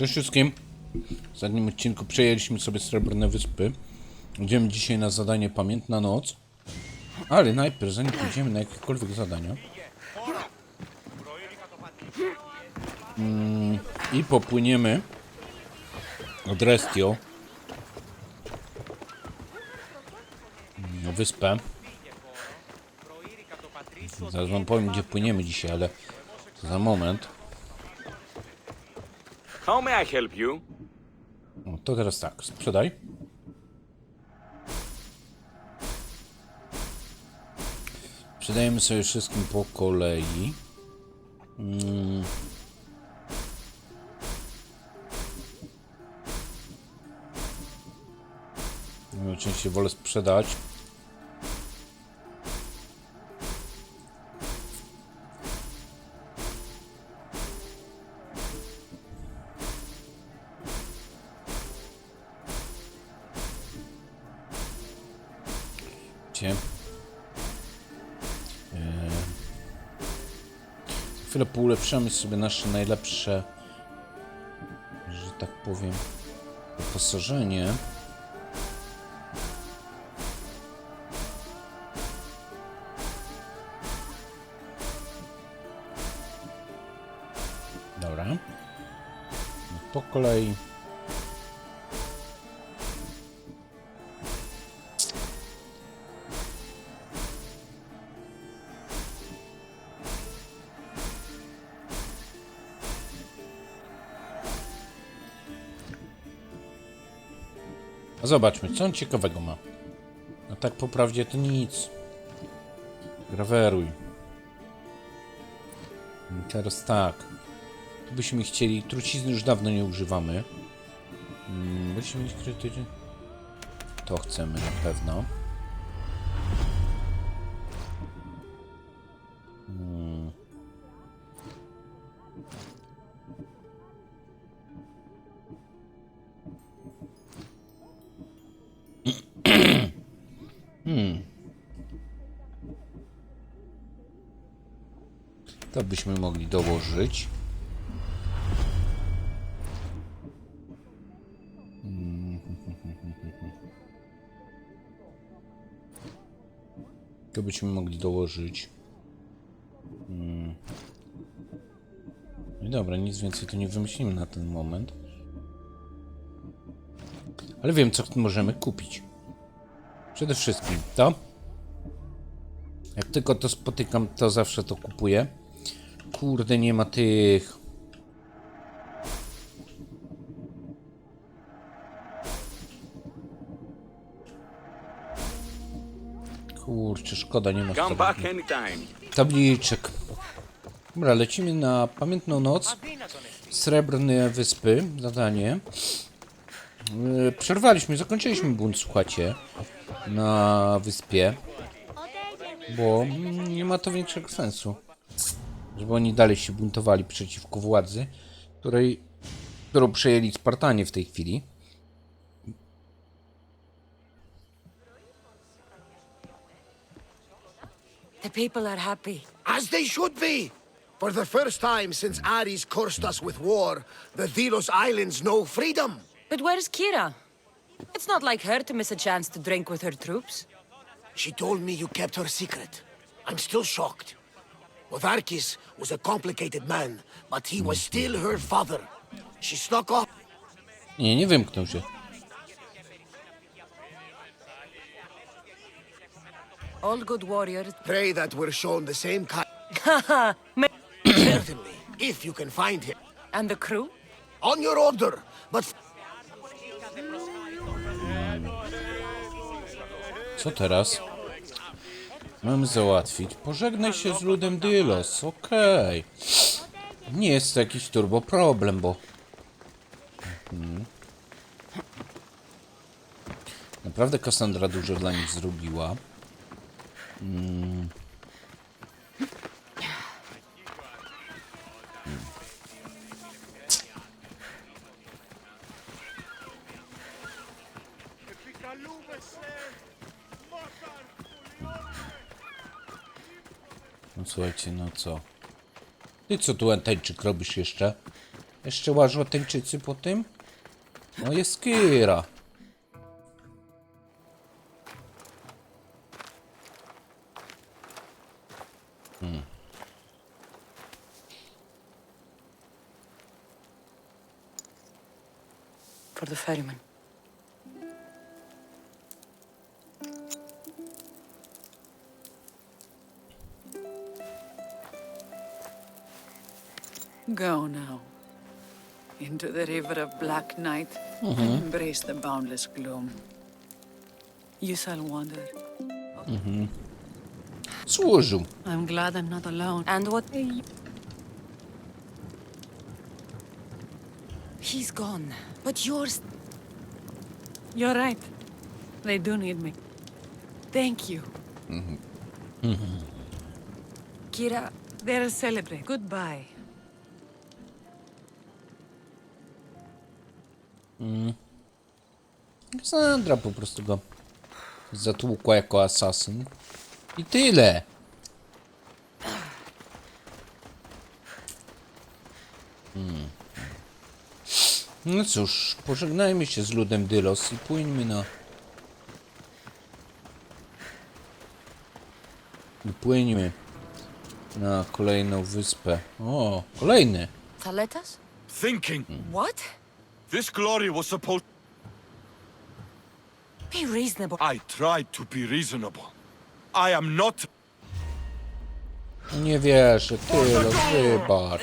Cześć wszystkim. W ostatnim odcinku przejęliśmy sobie Srebrne Wyspy. Idziemy dzisiaj na zadanie Pamiętna Noc. Ale najpierw, zanim pójdziemy na jakiekolwiek zadania mm, i popłyniemy od Restio na wyspę. Zaraz wam powiem, gdzie płyniemy dzisiaj, ale za moment. How may I help you? O, to teraz tak, sprzedaj. Sprzedajemy sobie wszystkim po kolei. Mm. No, Oczywiście wolę sprzedać. Poulepszamy sobie nasze najlepsze, że tak powiem, wyposażenie. Dobra. Po kolei. Zobaczmy, co on ciekawego ma. No tak po prawdzie to nic. Graweruj. Teraz tak. Byśmy chcieli. Trucizny już dawno nie używamy. Byśmy mieć krytycznie. To chcemy na pewno. To byśmy mogli dołożyć. To byśmy mogli dołożyć. Mm. No dobra, nic więcej tu nie wymyślimy na ten moment. Ale wiem, co możemy kupić. Przede wszystkim to. Jak tylko to spotykam, to zawsze to kupuję. Kurde, nie ma tych. Kurczę, szkoda, nie ma Come tabli- back anytime. tabliczek. Dobra, lecimy na pamiętną noc. Srebrne Wyspy, zadanie. Yy, Przerwaliśmy, zakończyliśmy bunt, słuchajcie, na wyspie, bo mm, nie ma to większego sensu, żeby oni dalej się buntowali przeciwko władzy, której, którą przejęli Spartanie w tej chwili. The people are happy. As they should be. For the first time since Ares cursed us with war, the Delos Islands know freedom. But where's Kira? It's not like her to miss a chance to drink with her troops. She told me you kept her secret. I'm still shocked. Otharkis was a complicated man, but he was still her father. She snuck off. Nie, nie wymknął się. All good warriors. Pray that we're shown the same kind. Haha! Certainly, if you can find him. and the crew? On your order, but Co teraz? Mamy załatwić. Pożegnaj się z ludem Dylos. Okej. Nie jest to jakiś turbo problem, bo... Mhm. Naprawdę Cassandra dużo dla nich zrobiła. Mm. Co? Ty co tu Antańczyk robisz jeszcze? Jeszcze łażoteńczycy po tym? No jest Kira. For the ferryman. Go now. Into the river of black night mm-hmm. and embrace the boundless gloom. You shall wander. Mm-hmm. Służył. I'm glad I'm not alone. And what? He's gone. But yours. You're right. They do need me. Thank you. Mm-hmm. Kira. They'll celebrate. Goodbye. Sandra po prostu go zatłukła jako asasyn. I tyle. Hmm. No cóż, pożegnajmy się z ludem Dylos i pójdźmy na... I płyńmy na kolejną wyspę. O, kolejny. Thaletas? Thinking What? This glory was supposed. Be reasonable. I tried to be reasonable. I am not. Nie wierzę, Dylos, wybacz.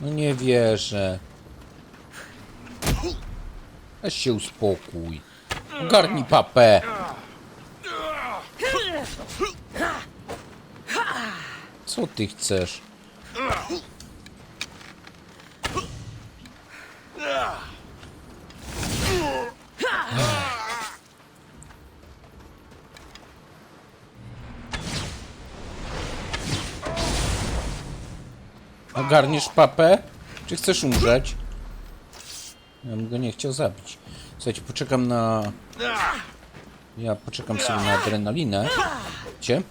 No nie wierzę. Weź się uspokój. Ogarnij papę. Co ty chcesz? Ogarniesz papę? Czy chcesz umrzeć? Ja bym go nie chciał zabić. Słuchajcie, poczekam na... Ja poczekam sobie na adrenalinę. Wiecie?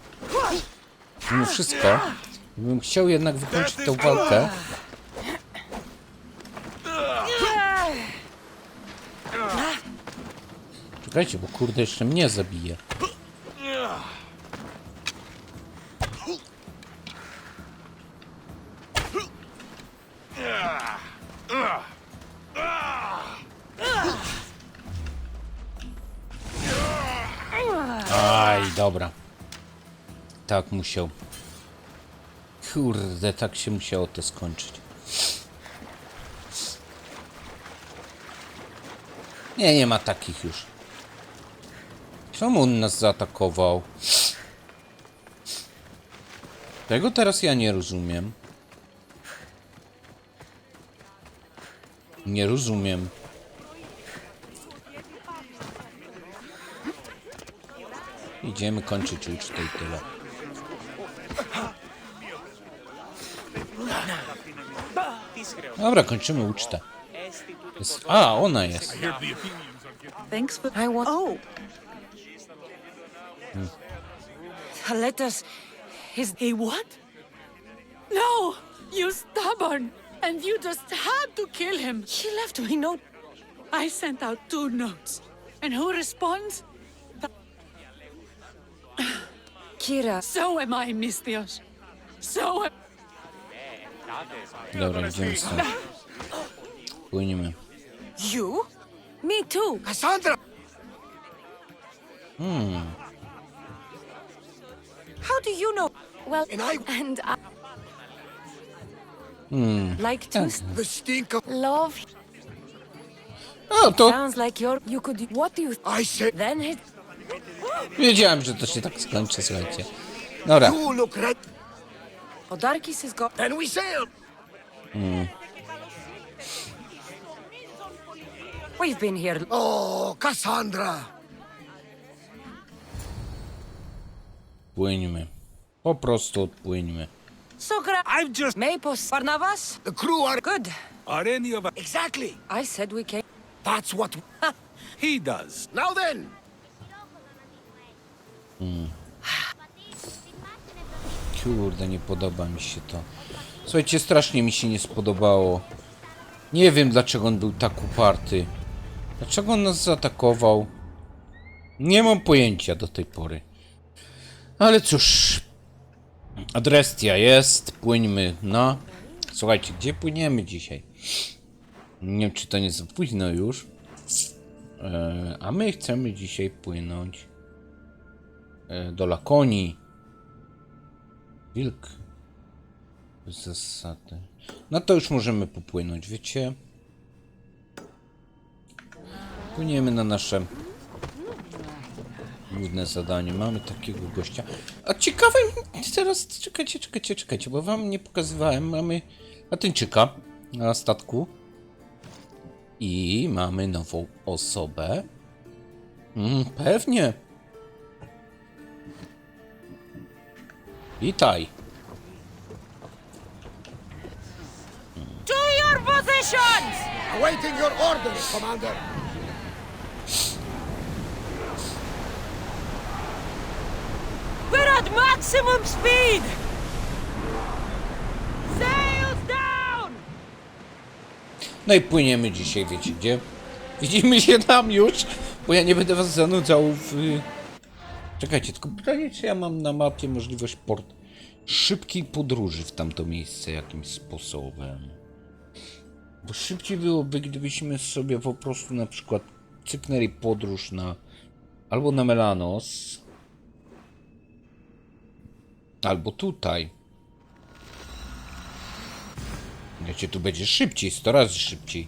Mimo wszystko, bym chciał jednak wykończyć tę walkę. Czekajcie, bo kurde jeszcze mnie zabije. Tak musiał. Kurde, tak się musiało to skończyć. Nie, nie ma takich już. Czemu on nas zaatakował? Tego teraz ja nie rozumiem. Nie rozumiem. Idziemy kończyć ucztę i tyle. Dobra, kończymy ucztę. Jest... A, ona jest. Thanks for. I want. Oh, hmm. Thaletas. His. he what? No, you stubborn. And you just had to kill him. He left me no. I sent out two notes. And who responds? Kira. So am I, Mistios. So am Dobra, idziemy stąd. Płyniemy. You? Me too. Cassandra! How do you know? Well, And I. and I. Like to s- The stink of. love. O, to Sounds like you're. You could. What do you? I said. Then hit. wiedziałem, że to się tak skończy, słuchajcie. Dobra, You look right. Odarkis is gone. Then we sail. Hmm. We've been here. Oh, Cassandra. płyńmy. Po prostu odpłyńmy. Sokra. I'm just. Mapos. Barnabas. The crew are. Good. Are any of us? Exactly. I said we came. That's what. He does. Now then. Hmm. Kurde, nie podoba mi się to. Słuchajcie, strasznie mi się nie spodobało. Nie wiem, dlaczego on był tak uparty. Dlaczego on nas zaatakował? Nie mam pojęcia do tej pory. Ale cóż. Adrestia jest. Płyńmy na... Słuchajcie, gdzie płyniemy dzisiaj? Nie wiem, czy to nie za późno już. E, a my chcemy dzisiaj płynąć e, do Lakonii. Wilk. Bez zasady. No to już możemy popłynąć, wiecie? Płyniemy na nasze główne zadanie. Mamy takiego gościa. A ciekawe, teraz czekajcie, czekajcie, czekajcie, bo wam nie pokazywałem. Mamy Latyńczyka na statku. I mamy nową osobę. Mm, pewnie. Witaj. To your positions! Awaiting your orders, Commander. We're at maximum speed! Sails down! No i płyniemy dzisiaj, wiecie gdzie? Widzimy się tam już, bo ja nie będę was zanudzał w... Czekajcie, tylko pytanie, czy ja mam na mapie możliwość port szybkiej podróży w tamto miejsce jakimś sposobem. Bo szybciej byłoby, gdybyśmy sobie po prostu na przykład cyknęli podróż na... Albo na Melanos, albo tutaj. Wiecie, tu będzie szybciej, 100 razy szybciej.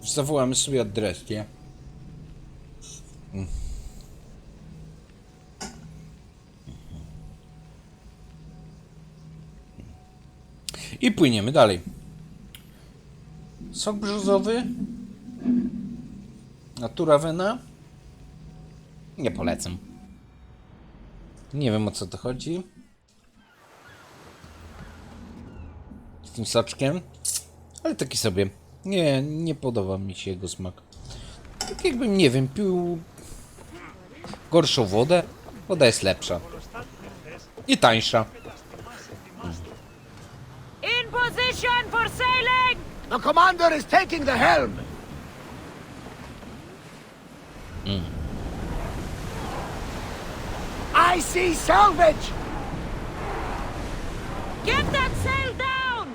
Zawołamy sobie adres, nie? Mm. I płyniemy dalej. Sok brzozowy. Natura wena. Nie polecam. Nie wiem o co to chodzi. Z tym soczkiem. Ale taki sobie. Nie, nie podoba mi się jego smak. Tak jakbym, nie wiem, pił gorszą wodę. Woda jest lepsza. I tańsza. Position for sailing! The Commander is taking the helm. I see salvage. Get that sail down!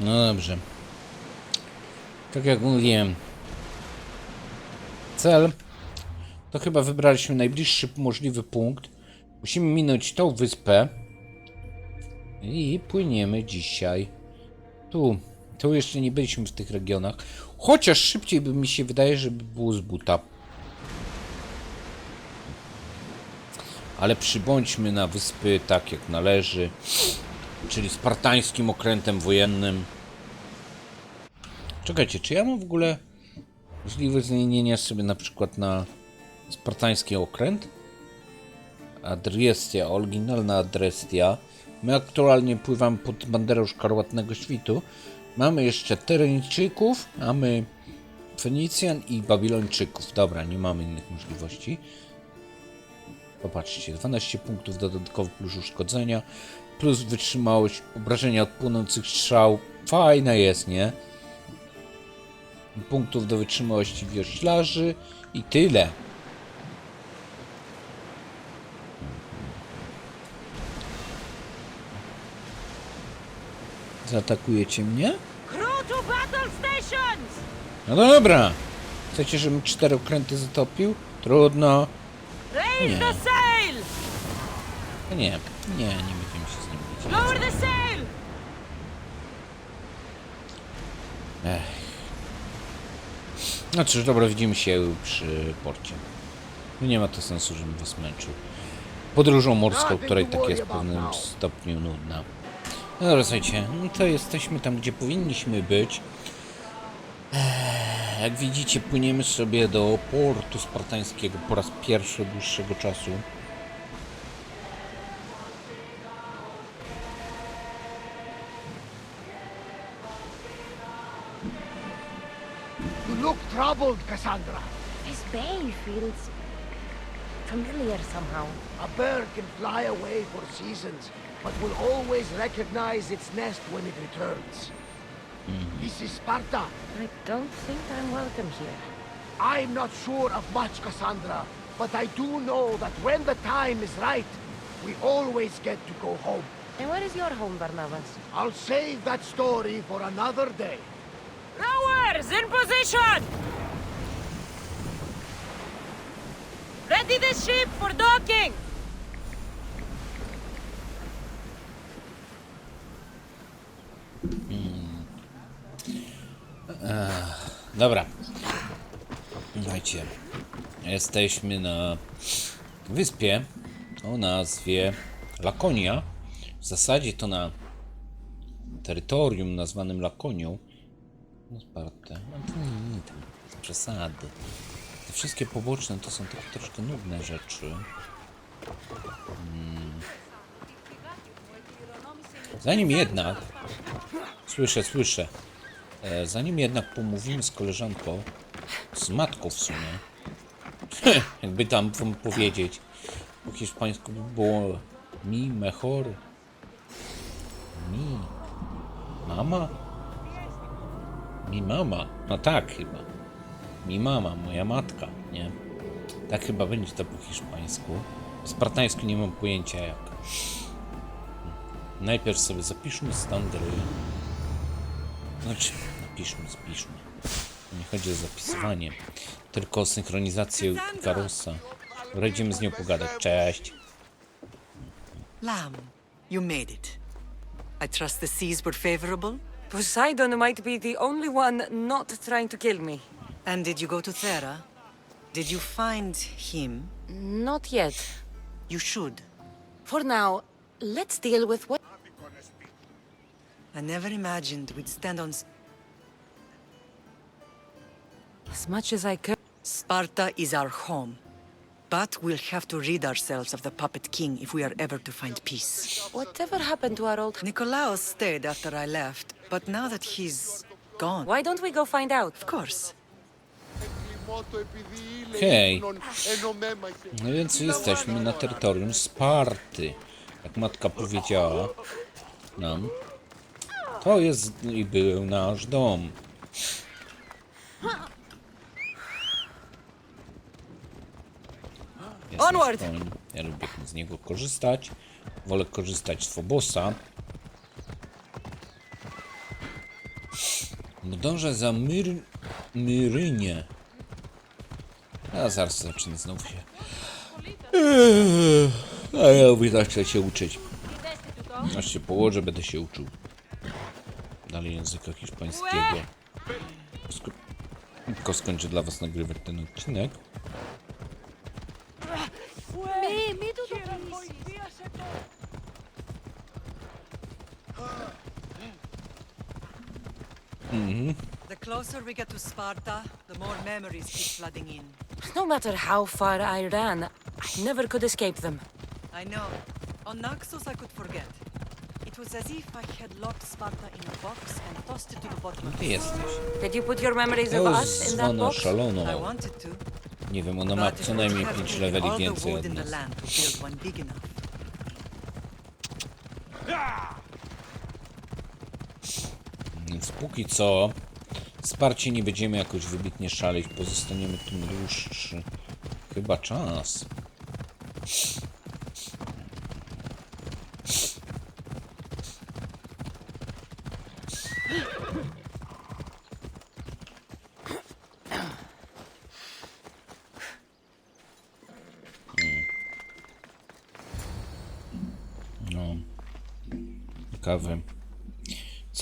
No dobrze. Tak jak mówiłem. Cel. To chyba wybraliśmy najbliższy możliwy punkt. Musimy minąć tą wyspę. I płyniemy dzisiaj. Tu. Tu jeszcze nie byliśmy w tych regionach. Chociaż szybciej by mi się wydaje, żeby było z buta. Ale przybądźmy na wyspy tak jak należy. Czyli spartańskim okrętem wojennym. Czekajcie, czy ja mam w ogóle możliwość zmienienia sobie na przykład na spartański okręt? Adrestia, oryginalna Adrestia. My aktualnie pływamy pod banderą Szkarłatnego Świtu. Mamy jeszcze Tereńczyków, mamy Fenicjan i Babilończyków. Dobra, nie mamy innych możliwości. Popatrzcie, 12 punktów dodatkowo plus uszkodzenia, plus wytrzymałość obrażenia od płonących strzał. Fajna jest, nie? Punktów do wytrzymałości wioślarzy i tyle. Zaatakujecie mnie? No dobra. Chcecie, żebym cztery okręty zatopił? Trudno. Nie. Nie, nie, nie będziemy się z nim bić. Lower the sail! No cóż, dobra, widzimy się przy porcie. No Nie ma to sensu, żebym was męczył. Podróżą morską, której tak jest w pewnym stopniu nudna. No dobra, słuchajcie, no to jesteśmy tam, gdzie powinniśmy być. Ech, Jak widzicie, płyniemy sobie do portu spartańskiego po raz pierwszy od dłuższego czasu. You look troubled, Cassandra. This bay feels familiar somehow. A bird can fly away for seasons, but will always recognize its nest when it returns. Mm-hmm. This is Sparta. I don't think I'm welcome here. I'm not sure of much, Cassandra, but I do know that when the time is right, we always get to go home. And where is your home, Barnabas? I'll save that story for another day. Rowers, in position! Ready the ship for docking! Dobra. Słuchajcie. Jesteśmy na wyspie o nazwie Lakonia. W zasadzie to na terytorium nazwanym Lakonią. No Sparte. No to nie, bez przesady. Te wszystkie poboczne to są takie troszkę nudne rzeczy. Hmm. Zanim jednak... Słyszę, słyszę. E, Zanim jednak pomówimy z koleżanką, z matką w sumie, jakby tam wam powiedzieć, po hiszpańsku by było mi mejor, mi mama, mi mama, no tak chyba, mi mama, moja matka, nie? Tak chyba będzie to po hiszpańsku. Po spartańsku nie mam pojęcia jak. Najpierw sobie zapiszmy stan gry. Znaczy, napiszmy, spiszmy. Nie chodzi o zapisywanie, tylko o synchronizację Karosa. Będziemy z nią pogadać. Cześć. Lamb, you made it. I trust the seas were favorable? Poseidon might be the only one not trying to kill me. And did you go to Thera? Did you find him? Not yet. You should. For now, let's deal with what. I never imagined we'd stand on. As much as I could. Sparta is our home. But we'll have to rid ourselves of the puppet king if we are ever to find peace. Whatever happened to our old. Nicolaos stayed after I left, but now that he's gone. Why don't we go find out? Of course. Okej. No więc jesteśmy na terytorium Sparty. Jak matka powiedziała nam, to jest i był nasz dom. Onward! Ja lubię z niego korzystać. Wolę korzystać z Fobosa. Dążę za Myr... Myrynie. A zaraz zacznę znowu się. A ja mówię, zacznę się uczyć. Aż się położę, będę się uczył. Dalej języka hiszpańskiego. Tylko skończę dla was nagrywać ten odcinek. Closer we get to Sparta, the more memories keep flooding in. No matter how far I ran, I never could escape them. I know. On Naxos, I could forget. It was as if I had locked Sparta in a box and tossed it to the bottom of Ty the sea. jesteś. Did you put your memories of us in that zwana box? I szaloną. wanted to. Nie wiem, ona ma but it co would najmniej have 5 taken leveli all the więcej wood od in the nas. land to build one big enough. Więc póki co wsparcie nie będziemy jakoś wybitnie szaleć, pozostaniemy tu dłuższy chyba czas.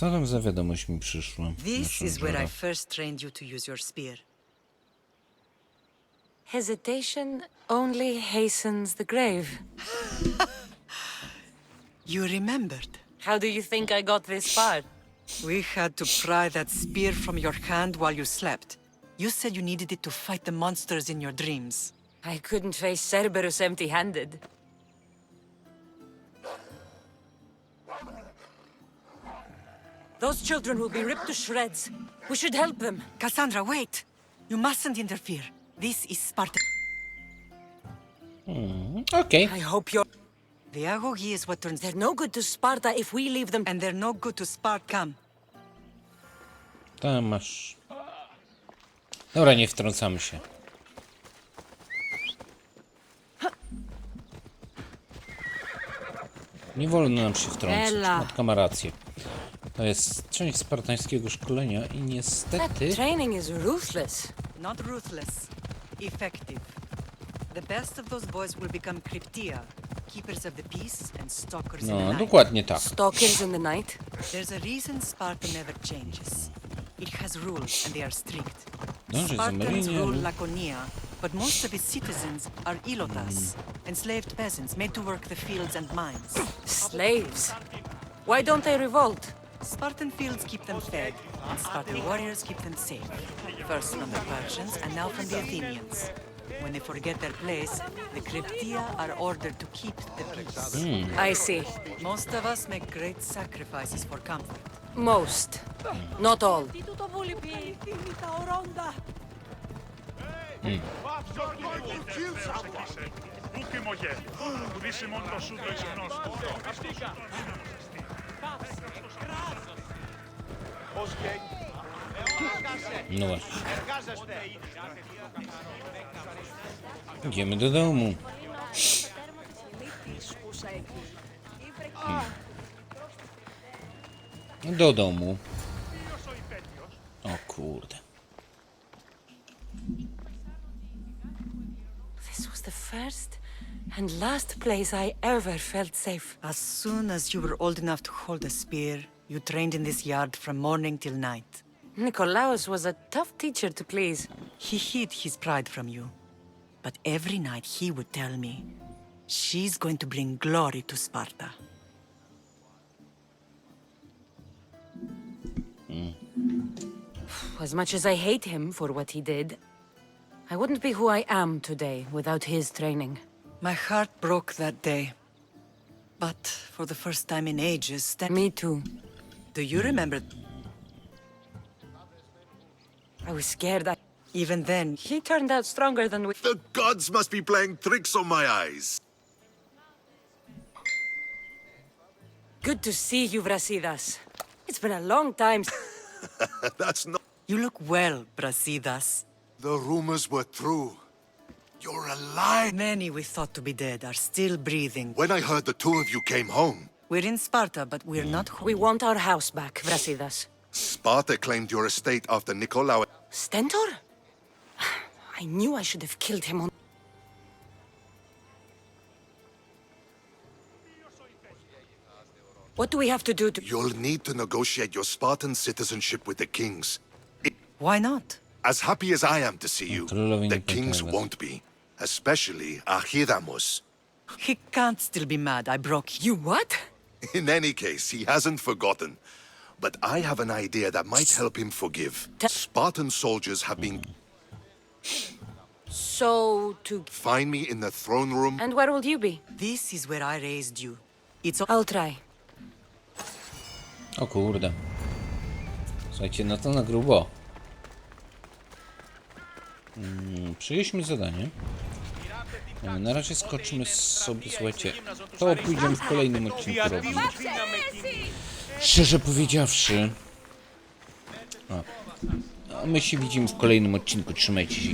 Co tam za wiadomość mi przyszła? This na is where I first trained you to use your spear. Hesitation only hastens the grave. You remembered. How do you think I got this far? We had to pry that spear from your hand while you slept. You said you needed it to fight the monsters in your dreams. I couldn't face Cerberus empty-handed. Those children will be ripped to shreds. We should help them. Cassandra, wait! You mustn't interfere. This is Sparta. Okej. I hope you're... The Agogi is what turns... They're no good to Sparta if we leave them... And they're no good to Spart. Come. Tam masz. Dobra, nie wtrącamy się. Nie wolno nam się wtrącać. Matka ma rację. To jest część spartańskiego szkolenia i That niestety... training is ruthless. Not ruthless. Effective. The best of those boys will become Cryptia, keepers of the peace and stalkers in the No, night. dokładnie tak. Stalkers in the night. There's a reason Sparta never changes. It has rules and they are strict. Dobrze, Spartans Zamarinie. rule Laconia, but most of its citizens are ilotas, enslaved peasants made to work the fields and mines. Slaves. Why don't they revolt? Spartan fields keep them fed, and Spartan warriors keep them safe. First from the Persians, and now from the Athenians. When they forget their place, the Cryptia are ordered to keep the peace. Hmm. I see. Most of us make great sacrifices for comfort. Most. Not all. Hmm. Ruchy No właśnie. Idziemy do domu. Hmm. Do domu. O kurde. This was the first and last place I ever felt safe. As soon as you were old enough to hold a spear, you trained in this yard from morning till night. Nicolaus was a tough teacher to please. He hid his pride from you. But every night he would tell me, she's going to bring glory to Sparta. Mm. As much as I hate him for what he did, I wouldn't be who I am today without his training. My heart broke that day. But for the first time in ages, Me too. Do you remember? I was scared. I... Even then, He turned out stronger than we. The gods must be playing tricks on my eyes. Good to see you, Brasidas. It's been a long time. That's not. you look well, Brasidas. The rumors were true. You're alive. Many we thought to be dead are still breathing. When I heard the two of you came home, We're in Sparta, but we're not mm. home. We want our house back, Brasidas. Sparta claimed your estate after Nicolaus. Stentor? I knew I should have killed him on. What do we have to do to. You'll need to negotiate your Spartan citizenship with the kings. Why not? As happy as I am to see you, the kings won't be. Especially Archidamus. He can't still be mad I broke You what? In any case, he hasn't forgotten. But I have an idea that might help him forgive. Ta- Spartan soldiers have been. So, to. Find me in the throne room. And where will you be? This is where I raised you. It's all I'll try. O kurde. Słuchajcie, no to na grubo. Mm, przyjęliśmy zadanie. E, Na razie skoczymy sobie, słuchajcie. To pójdziemy w kolejnym odcinku robić. Szczerze powiedziawszy. A. A my się widzimy w kolejnym odcinku. Trzymajcie się.